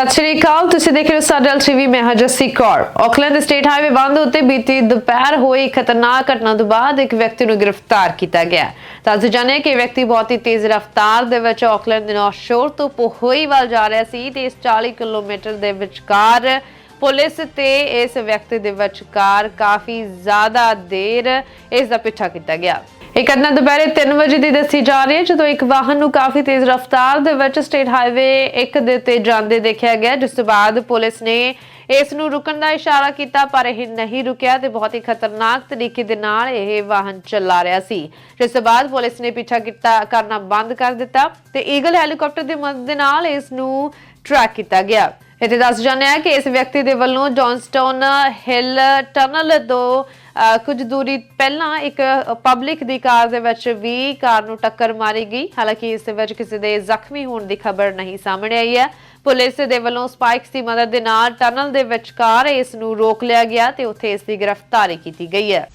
ਸਤਿ ਸ਼੍ਰੀ ਅਕਾਲ। ਤੁਸੀਂ ਦੇਖ ਰਹੇ ਹੋ ਸਾਡਲ ਟੀਵੀ ਮੈਂ ਹਾਂ Jassi Kaur. Auckland state highway ਬੰਦ ਉੱਤੇ ਬੀਤੀ ਦੁਪਹਿਰ ਹੋਈ ਖਤਰਨਾਕ ਘਟਨਾ ਤੋਂ ਬਾਅਦ ਇੱਕ ਵਿਅਕਤੀ ਨੂੰ ਗ੍ਰਿਫਤਾਰ ਕੀਤਾ ਗਿਆ। ਤਾਂ ਅਸੀਂ ਜਾਣਿਆ ਕਿ ਇਹ ਵਿਅਕਤੀ ਬਹੁਤ ਹੀ ਤੇਜ਼ ਰਫ਼ਤਾਰ ਦੇ ਵਿੱਚ ਆਕਲੈਂਡ ਦੇ ਨਾਰਥ ਸ਼ੋਰ ਤੋਂ ਪੋਹੋਈ ਵੱਲ ਜਾ ਰਿਹਾ ਸੀ ਤੇ ਇਸ 40 ਕਿਲੋਮੀਟਰ ਦੇ ਵਿਚਕਾਰ ਪੁਲਿਸ ਤੇ ਇਸ ਵਿਅਕਤੀ ਦੇ ਵਿਚਕਾਰ ਕਾਫੀ ਜ਼ਿਆਦਾ ਦੇਰ ਇਸ ਦਾ ਪਿੱਛਾ ਕੀਤਾ ਗਿਆ। ਇਹ ਘਟਨਾ ਦੁਪਹਿਰੇ 3 ਵਜੇ ਦੀ ਦੱਸੀ ਜਾ ਰਹੀ ਹੈ, ਜਦੋਂ ਇੱਕ ਵਾਹਨ ਨੂੰ ਕਾਫੀ ਤੇਜ਼ ਰਫ਼ਤਾਰ ਦੇ ਵਿੱਚ ਸਟੇਟ ਹਾਈਵੇ 1 ਦੇ ਤੇ ਜਾਂਦੇ ਦੇਖਿਆ ਗਿਆ। ਜਿਸ ਤੋਂ ਬਾਅਦ ਪੁਲਿਸ ਨੇ ਇਸ ਨੂੰ ਰੁਕਣ ਦਾ ਇਸ਼ਾਰਾ ਕੀਤਾ, ਪਰ ਇਹ ਨਹੀਂ ਰੁਕਿਆ ਤੇ ਬਹੁਤ ਹੀ ਖਤਰਨਾਕ ਤਰੀਕੇ ਦੇ ਨਾਲ ਇਹ ਵਾਹਨ ਚਲਾ ਰਿਹਾ ਸੀ। ਜਿਸ ਤੋਂ ਬਾਅਦ ਪੁਲਿਸ ਨੇ ਪਿੱਛਾ ਕੀਤਾ, ਕਰਨਾ ਬੰਦ ਕਰ ਦਿੱਤਾ ਤੇ ਈਗਲ ਹੈਲੀਕਾਪਟਰ ਦੀ ਮਦਦ ਦੇ ਨਾਲ ਇਸ ਨੂੰ ਟਰੈਕ ਕੀਤਾ ਗਿਆ। ਇੱਥੇ ਦੱਸ ਜਾਂਦੇ ਆ ਕਿ ਇਸ ਵਿਅਕਤੀ ਦੇ ਵੱਲੋਂ ਜੌਨਸਟਨ ਹਿੱਲ ਟਨਲ ਤੋਂ ਕੁਝ ਦੂਰੀ ਪਹਿਲਾਂ ਇੱਕ ਪਬਲਿਕ ਦੀ ਕਾਰ ਦੇ ਵਿੱਚ ਵੀ ਕਾਰ ਨੂੰ ਟੱਕਰ ਮਾਰੀ ਗਈ। ਹਾਲਾਂਕਿ ਇਸ ਵਿੱਚ ਕਿਸੇ ਦੇ ਜ਼ਖਮੀ ਹੋਣ ਦੀ ਖਬਰ ਨਹੀਂ ਸਾਹਮਣੇ ਆਈ ਹੈ। ਪੁਲਿਸ ਦੇ ਵੱਲੋਂ ਸਪਾਈਕਸ ਦੀ ਮਦਦ ਦੇ ਨਾਲ ਟਨਲ ਦੇ ਵਿਚਕਾਰ ਇਸ ਨੂੰ ਰੋਕ ਲਿਆ ਗਿਆ ਤੇ ਉੱਥੇ ਇਸ ਦੀ ਗ੍ਰਿਫਤਾਰੀ ਕੀਤੀ ਗਈ ਹੈ।